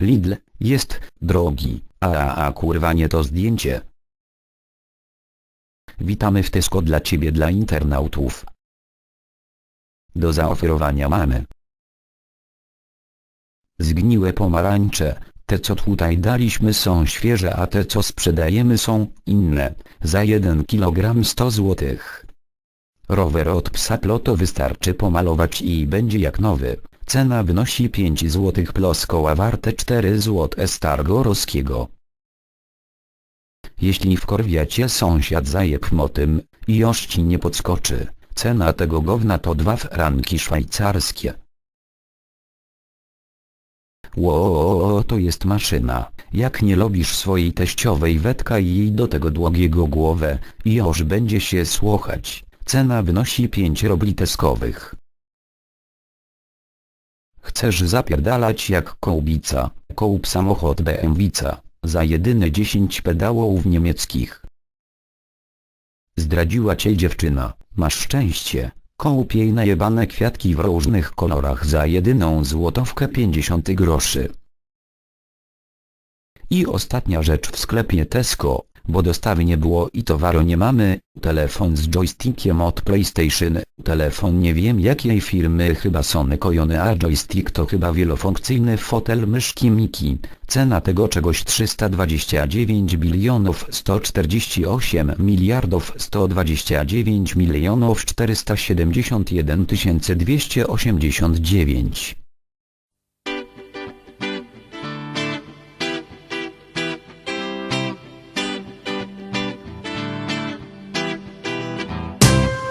Lidl, jest drogi, a, a, a kurwa nie to zdjęcie. Witamy w Tesco dla Ciebie dla internautów. Do zaoferowania mamy zgniłe pomarańcze, te co tutaj daliśmy są świeże a te co sprzedajemy są inne, za 1 kg 100 zł. Rower od psa Ploto wystarczy pomalować i będzie jak nowy, cena wynosi 5 zł plus koła warte 4 zł z Targorowskiego. Jeśli w korwiacie sąsiad zajeb motym, i już ci nie podskoczy, cena tego gówna to dwa franki szwajcarskie. Ło, to jest maszyna. Jak nie lubisz swojej teściowej wetka i jej do tego długiego głowę, i już będzie się słuchać. Cena wynosi 5 robli teskowych. Chcesz zapierdalać jak kołbica, kołb samochód BMW-ca, za jedyne 10 pedałów niemieckich. Zdradziła cię dziewczyna, masz szczęście, kołb jej najebane kwiatki w różnych kolorach za jedyną złotówkę 50 groszy. I ostatnia rzecz w sklepie Tesco, bo dostawy nie było i towaru nie mamy, telefon z joystickiem od PlayStation, telefon nie wiem jakiej firmy chyba Sony Kojony a joystick to chyba wielofunkcyjny fotel myszki Miki, cena tego czegoś 329 bilionów 148 miliardów 129 milionów 471 289.